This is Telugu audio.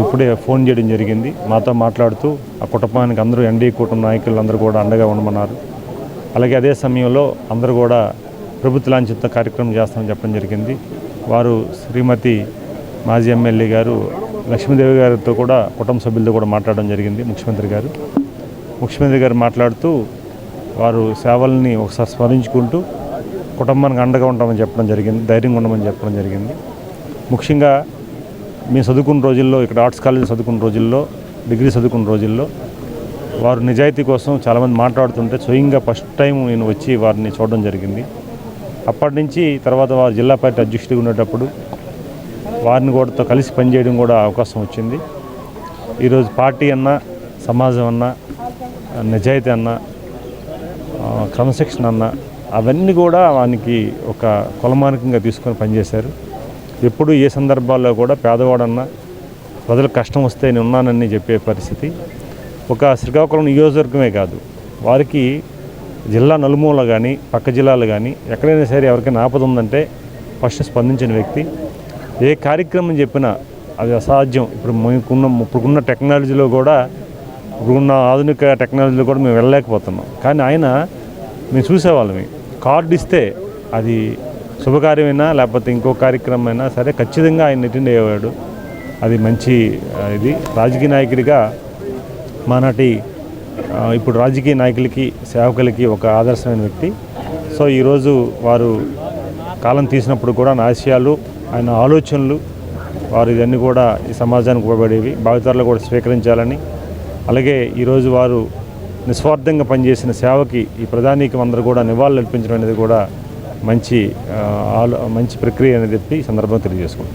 ఇప్పుడే ఫోన్ చేయడం జరిగింది. మాతో మాట్లాడుతూ ఆ కుటుంబానికి అందరూ ఎన్డీ కుటుంబ నాయకులు అందరూ కూడా అండగా ఉండమన్నారు. అలాగే అదే సమయంలో అందరూ కూడా ప్రభుత్వ లాంఛిత కార్యక్రమం చేస్తామని చెప్పడం జరిగింది. వారు శ్రీమతి మాజీ ఎమ్మెల్యే గారు లక్ష్మీదేవి గారితో కూడా కుటుంబ సభ్యులతో కూడా మాట్లాడడం జరిగింది ముఖ్యమంత్రి గారు. ముఖ్యమంత్రి గారు మాట్లాడుతూ వారు సేవల్ని ఒకసారి స్మరించుకుంటూ కుటుంబానికి అండగా ఉంటామని చెప్పడం జరిగింది ధైర్యంగా ఉండమని చెప్పడం జరిగింది. ముఖ్యంగా మేము చదువుకున్న రోజుల్లో ఇక్కడ ఆర్ట్స్ కాలేజ్ చదువుకున్న రోజుల్లో డిగ్రీ చదువుకున్న రోజుల్లో వారు నిజాయితీ కోసం చాలామంది మాట్లాడుతుంటే స్వయంగా ఫస్ట్ టైం నేను వచ్చి వారిని చూడడం జరిగింది. అప్పటి నుంచి తర్వాత వారు జిల్లా పార్టీ అధ్యక్షుడిగా ఉండేటప్పుడు వారిని కూడా కలిసి పనిచేయడం కూడా అవకాశం వచ్చింది. ఈరోజు పార్టీ అన్నా సమాజం అన్నా నిజాయితీ అన్నా క్రమశిక్షణ అన్నా అవన్నీ కూడా వానికి ఒక కొలమానికంగా తీసుకొని పనిచేశారు. ఎప్పుడు ఏ సందర్భాల్లో కూడా పేదవాడన్నా ప్రజలకు కష్టం వస్తే నేను ఉన్నానని చెప్పే పరిస్థితి. ఒక శ్రీకాకుళం నియోజకవర్గమే కాదు. వారికి జిల్లా నలుమూల కానీ పక్క జిల్లాలు కానీ ఎక్కడైనా సరే ఎవరికైనా ఆపద ఉందంటే ఫస్ట్ స్పందించిన వ్యక్తి. ఏ కార్యక్రమం చెప్పినా అది అసాధ్యం. ఇప్పుడు మీకున్న ఇప్పుడున్న టెక్నాలజీలో కూడా ఇప్పుడున్న ఆధునిక టెక్నాలజీలో కూడా మేము వెళ్ళలేకపోతున్నాం. కానీ ఆయన మేము చూసేవాళ్ళం కార్డు ఇస్తే అది శుభకార్యమైనా లేకపోతే ఇంకో కార్యక్రమం అయినా సరే ఖచ్చితంగా ఆయన అటెండ్ అయ్యేవాడు. అది మంచి ఇది రాజకీయ నాయకుడిగా మానాటి ఇప్పుడు రాజకీయ నాయకులకి సేవకులకి ఒక ఆదర్శమైన వ్యక్తి. సో ఈరోజు వారు కాలం తీసినప్పుడు కూడా నా ఆశయాలు ఆయన ఆలోచనలు వారు ఇవన్నీ కూడా ఈ సమాజానికి ఉపయోగపడేవి భావితరాలు కూడా స్వీకరించాలని. అలాగే ఈరోజు వారు నిస్వార్థంగా పనిచేసిన సేవకి ఈ ప్రధానికి అందరూ కూడా నివాళులు అర్పించడం అనేది కూడా మంచి మంచి ప్రక్రియ అనేది చెప్పి సందర్భంగా తెలియజేసుకుంటాం